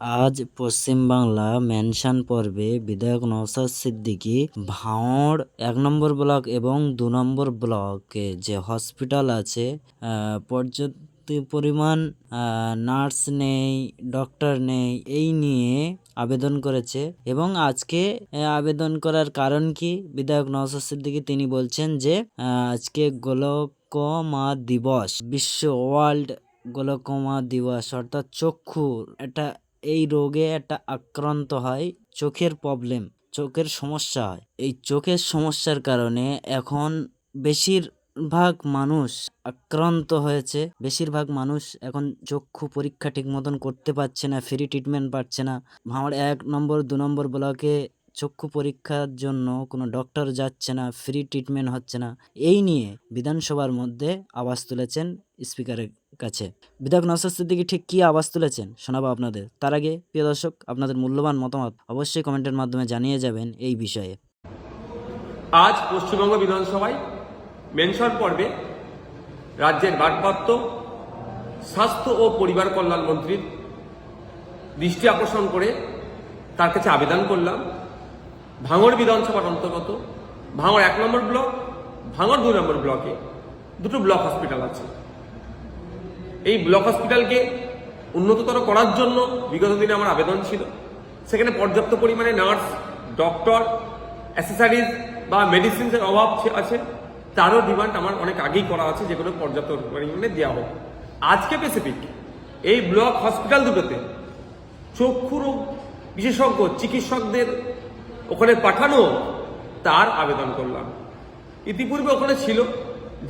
আজ পশ্চিমবাংলা মেনশন পর্বে বিধায়ক নওশাদ সিদ্দিকী ভাঁড় এক নম্বর ব্লক এবং দু নম্বর ব্লকে যে হসপিটাল আছে পর্যাপ্ত পরিমাণ নার্স নেই, ডক্টর নেই, এই নিয়ে আবেদন করেছে। এবং আজকে আবেদন করার কারণ কি? বিধায়ক নওশাদ সিদ্দিকী তিনি বলছেন যে আজকে গোলকমা দিবস, বিশ্ব ওয়ার্ল্ড গোলকমা দিবস, অর্থাৎ চক্ষু এটা এই রোগে একটা আক্রান্ত হয়, চোখের প্রবলেম চোখের সমস্যা হয়। এই চোখের সমস্যার কারণে এখন বেশিরভাগ মানুষ আক্রান্ত হয়েছে। বেশিরভাগ মানুষ এখন চক্ষু পরীক্ষা ঠিক মতন করতে পারছে না ফ্রি ট্রিটমেন্ট পাচ্ছে না। আমার এক নম্বর, দু নম্বর ব্লকে চক্ষু পরীক্ষার জন্য কোনো ডক্টর যাচ্ছে না ফ্রি ট্রিটমেন্ট হচ্ছে না। এই নিয়ে বিধানসভার মধ্যে আওয়াজ তুলেছেন স্পিকারের কাছে। বিধায়ক নওশাদ সিদ্দিকী ঠিক কী আওয়াজ তুলেছেন শোনাবো আপনাদের। তার আগে প্রিয় দর্শক, আপনাদের মূল্যবান মতামত অবশ্যই কমেন্টের মাধ্যমে জানিয়ে যাবেন এই বিষয়ে। আজ পশ্চিমবঙ্গ বিধানসভায় মেনশন পর্বে রাজ্যের ভারপ্রাপ্ত স্বাস্থ্য ও পরিবার কল্যাণ মন্ত্রীর দৃষ্টি আকর্ষণ করে তার কাছে আবেদন করলাম। ভাঙড় বিধানসভার অন্তর্গত, ভাঙড় এক নম্বর ব্লক, ভাঙড় দুই নম্বর ব্লকে দুটো ব্লক হসপিটাল আছে। এই ব্লক হসপিটালকে উন্নততর করার জন্য বিগত দিনে আমার আবেদন ছিল। সেখানে পর্যাপ্ত পরিমাণে নার্স, ডক্টর অ্যাসেসারিজ বা মেডিসিনসের অভাব আছে। তারও ডিমান্ড আমার অনেক আগেই করা আছে যেগুলো পর্যাপ্ত পরিমাণে দেওয়া হোক। আজকে স্পেসিফিক এই ব্লক হসপিটাল দুটোতে চক্ষু রোগ বিশেষজ্ঞ, চিকিৎসকদের ওখানে পাঠানো, তার আবেদন করলাম। ইতিপূর্বে ওখানে ছিল।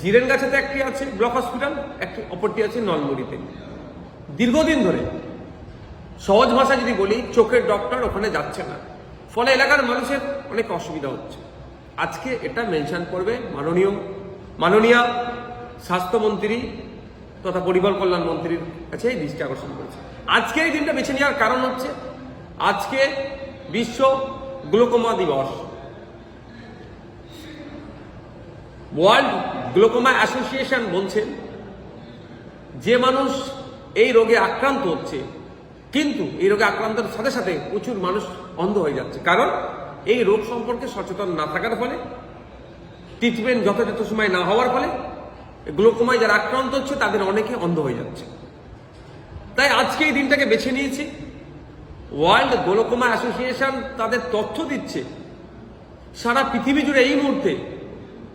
জিরেন গাছেতে একটি আছে, ব্লক হসপিটাল, একটি অপরটি আছে নলমুড়িতে। দীর্ঘদিন ধরে সহজ ভাষা যদি বলি, চোখের ডক্টর ওখানে যাচ্ছে না। ফলে এলাকার মানুষের অনেক অসুবিধা হচ্ছে। আজকে এটা মেনশন করবে মাননীয় মাননীয় স্বাস্থ্যমন্ত্রী তথা পরিবার কল্যাণ মন্ত্রীর কাছে এই দৃষ্টি আকর্ষণ করেছে। আজকে এই দিনটা বেছে নেওয়ার কারণ হচ্ছে, আজকে বিশ্ব গ্লোকোমা দিবস। ওয়ার্ল্ড গ্লোকোমা অ্যাসোসিয়েশন বলছেন যে মানুষ এই রোগে আক্রান্ত হচ্ছে, কিন্তু এই রোগে আক্রান্তের সাথে সাথে প্রচুর মানুষ অন্ধ হয়ে যাচ্ছে। কারণ এই রোগ সম্পর্কে সচেতন না থাকার ফলে ট্রিটমেন্ট যথাযথ সময় না হওয়ার ফলে গ্লোকোমায় যারা আক্রান্ত হচ্ছে, তাদের অনেকে অন্ধ হয়ে যাচ্ছে। তাই আজকে এই দিনটাকে বেছে নিয়েছি। ওয়ার্ল্ড গ্লোকোমা অ্যাসোসিয়েশন তাদের তথ্য দিচ্ছে, সারা পৃথিবী জুড়ে এই মুহূর্তে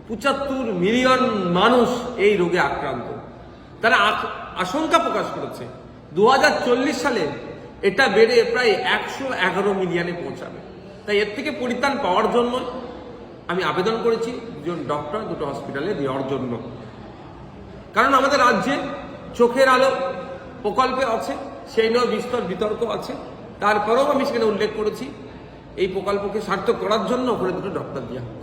পঁচাত্তর মিলিয়ন মানুষ এই রোগে আক্রান্ত। তারা আশঙ্কা প্রকাশ করেছে। দু হাজার চল্লিশ সালে এটা বেড়ে প্রায় একশো এগারো মিলিয়নে পৌঁছাবে। তাই এর থেকে পরিত্রাণ পাওয়ার জন্য আমি আবেদন করেছি, দুজন ডক্টর দুটো হসপিটালে দেওয়ার জন্য। কারণ আমাদের রাজ্যে চোখের আলো প্রকল্পে আছে, সেই নিয়েও বিস্তর বিতর্ক আছে। তারপরেও আমি সেখানে উল্লেখ করেছি, এই প্রকল্পকে সার্থক করার জন্য ওখানে দুটো ডক্টর দেওয়া হোক